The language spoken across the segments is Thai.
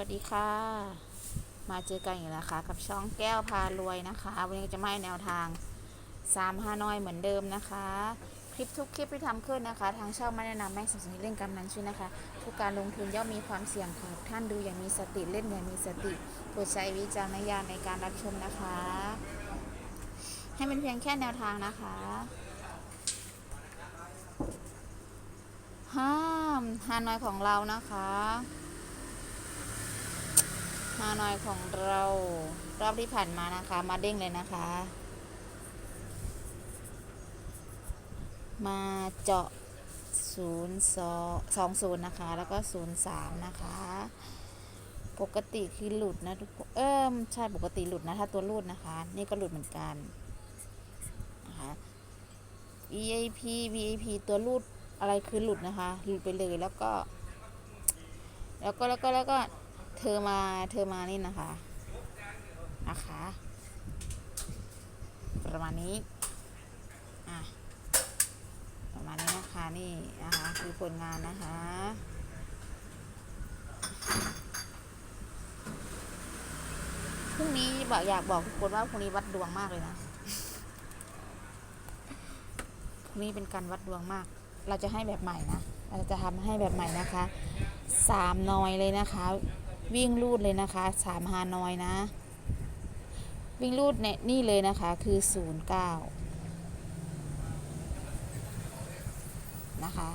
วัสดีค่ะ มาเจอกันอีกแล้วนะคะกับช่องแก้วพารวยนะคะ วันนี้จะมาให้แนวทาง3ฮาน้อยเหมือนเดิมนะคะ คลิปทุกคลิปที่ทำขึ้นนะคะ ทางช่องไม่แนะนำแม่สนับสนุนเล่นกำนันช่วยนะคะ ทุกการลงทุนย่อมมีความเสี่ยงค่ะท่านดูอย่างมีสติเล่นอย่างมีสติโปรดใช้วิจารณญาณในการรับชมนะคะ ให้เป็นเพียงแค่แนวทางนะคะห้ามฮานอยของเรานะคะานอยของเรา รอบที่ผ่านมานะคะ มาเด้งเลยนะคะ มาเจาะ0 2 2 0นะคะ แล้วก็0 3นะคะ ปกติคือหลุดนะทุกคนเออใช่ปกติหลุดนะ ถ้าตัวรูดนะคะ นี่ก็หลุดเหมือนกันนะคะ EAP VIP ตัวรูดอะไรคือหลุดนะคะ หลุดไปเลยแล้วก็ แล้วก็แล้วก็แล้วก็ เธอมาเธอมานี่นะคะนะคะ ประมาณนี้อะประมาณนี้นะคะนี่นะคะคือผลงานนะคะพรุ่งนี้บอกอยากบอกทุกคนว่าพรุ่งนี้วัดดวงมากเลยนะพรุ่งนี้เป็นการวัดดวงมาก เราจะให้แบบใหม่นะ เราจะทำให้แบบใหม่นะคะสามนอยเลยนะคะ วิ่งรูดเลยนะคะสามฮานอยนะ วิ่งรูดเนี่ยนี่เลยนะคะคือศูนย์เก้านะคะ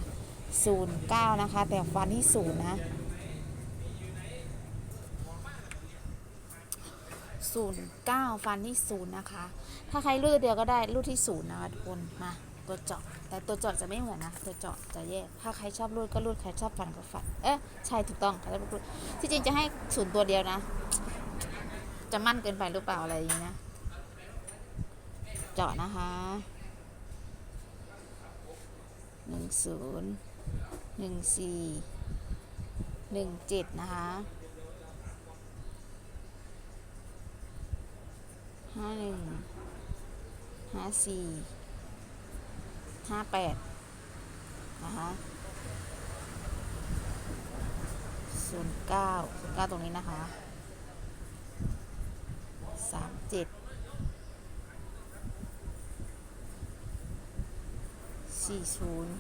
ศูนย์เก้านะคะ แต่ฟันที่ศูนย์นะศูนย์เก้าฟันที่ศูนย์นะคะ ถ้าใครรูดเดียวก็ได้รูดที่ศูนย์นะคะทุกคนมา ตัวเจาะ แต่ตัวเจาะจะไม่เหมือนนะ ตัวเจาะจะแยก ถ้าใครชอบรูดก็รูด ใครชอบฟันก็ฟัน เอ๊ะใช่ถูกต้องใครชอบรูดที่จริงจะให้ศูนย์ตัวเดียวนะ จะมั่นเกินไปหรือเปล่าอะไรอย่างนี้นะ เจาะนะคะหนึ่งศูนย์หนึ่งสี่หนึ่งเจ็ดนะคะห้าหนึ่งห้าสี่ ห้าแปดนะคะศูนย์เก้าศูนย์เก้าตรงนี้นะคะสามเจ็ดสี่ศูนย์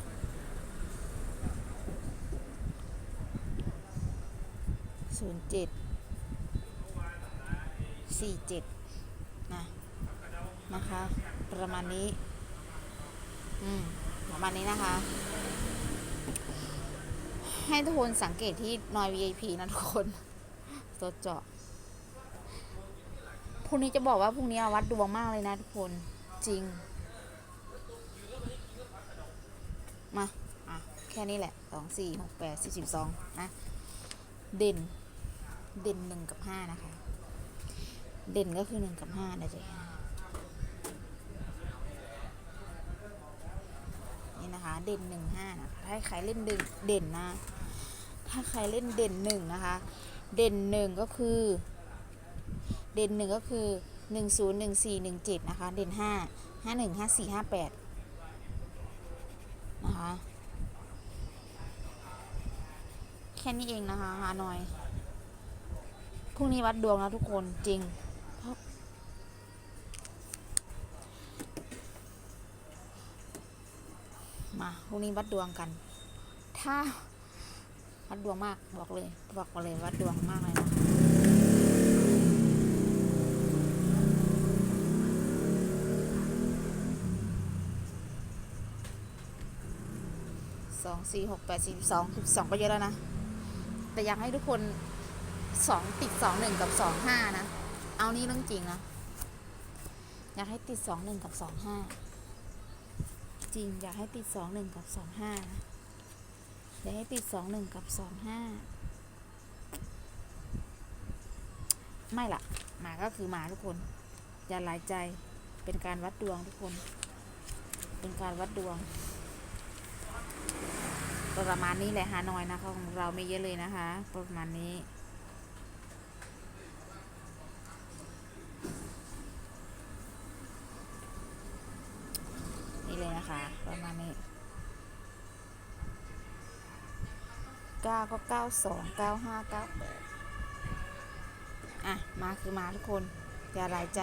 ศูนย์เจ็ดสี่เจ็ดนะนะคะ ประมาณนี้ ประมาณนี้นะคะ ให้ทุกคนสังเกตที่นอย VIP นะทุกคนตัวเจาะพรุ่งนี้จะบอกว่าพรุ่งนี้วัดดวงมากเลยนะทุกคนจริง มา อะ แค่นี้แหละสองสี่หกแปดสี่สิบสองนะ เด่น เด่นหนึ่งกับห้านะคะ เด่นก็คือหนึ่งกับห้านะจ๊ะคะ เด่นหนึ่งห้านะคะถ้าใครเล่นเด่นเด่นนะ ถ้าใครเล่นเด่นหนึ่งนะคะ เด่นหนึ่งก็คือ เด่นหนึ่งก็คือหนึ่งศูนย์หนึ่งสี่หนึ่งเจ็ดนะคะ เด่นห้าห้าหนึ่งห้าสี่ห้าแปดนะคะ แค่นี้เองนะคะฮานอยพรุ่งนี้วัดดวงนะทุกคนจริงเพราะ มาพรุ่งนี้วัดดวงกัน ถ้าวัดดวงมากบอกเลย บอกเลยวัดดวงมากเลยนะสองสี่หกแปดสี่สองสิบสองก็เยอะแล้วนะ แต่อยากให้ทุกคนสองติดสองหนึ่งกับสองห้านะ เอานี่เรื่องจริงนะ อยากให้ติดสองหนึ่งกับสองห้า จริง อยากให้ติดสองหนึ่งกับสองห้าอยากให้ติดสองหนึ่งกับสองห้าไม่ละมาก็คือมาทุกคน อย่าหลายใจเป็นการวัดดวงทุกคน เป็นการวัดดวงประมาณนี้แหละฮานอยนะคะของเราไม่เยอะเลยนะคะ ประมาณนี้ นี่เลยนะคะ ประมาณนี้เก้าก็เก้าสองเก้าห้าเก้าแปดอะ มาคือมาทุกคน อย่าหลายใจ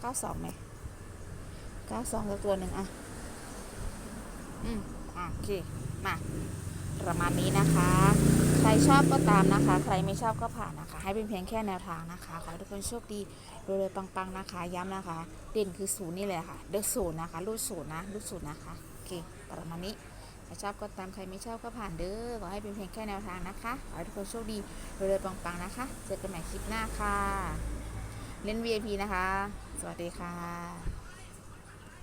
เก้าสองไหมเก้าสักตัวหนึ่งอะ อืมอะโอเค มา ประมาณนี้นะคะ ใครชอบก็ตามนะคะ ใครไม่ชอบก็ผ่านนะคะ ให้เป็นเพียงแค่แนวทางนะคะ ขอให้ทุกคนโชคดีรวยๆปังๆนะคะ ย้ำนะคะ เด่นคือศูนย์นี่แหละค่ะ เดอะศูนย์นะคะรูดศูนย์นะรูดศูนย์นะคะโอเคประมาณนี้ใครชอบก็ตามใครไม่ชอบก็ผ่านเด้อขอให้เป็นเพียงแค่แนวทางนะคะขอให้ทุกคนโชคดีรวยๆปังๆนะคะ เจอกันใหม่คลิปหน้าค่ะเล่น VIP นะคะ สวัสดีค่ะ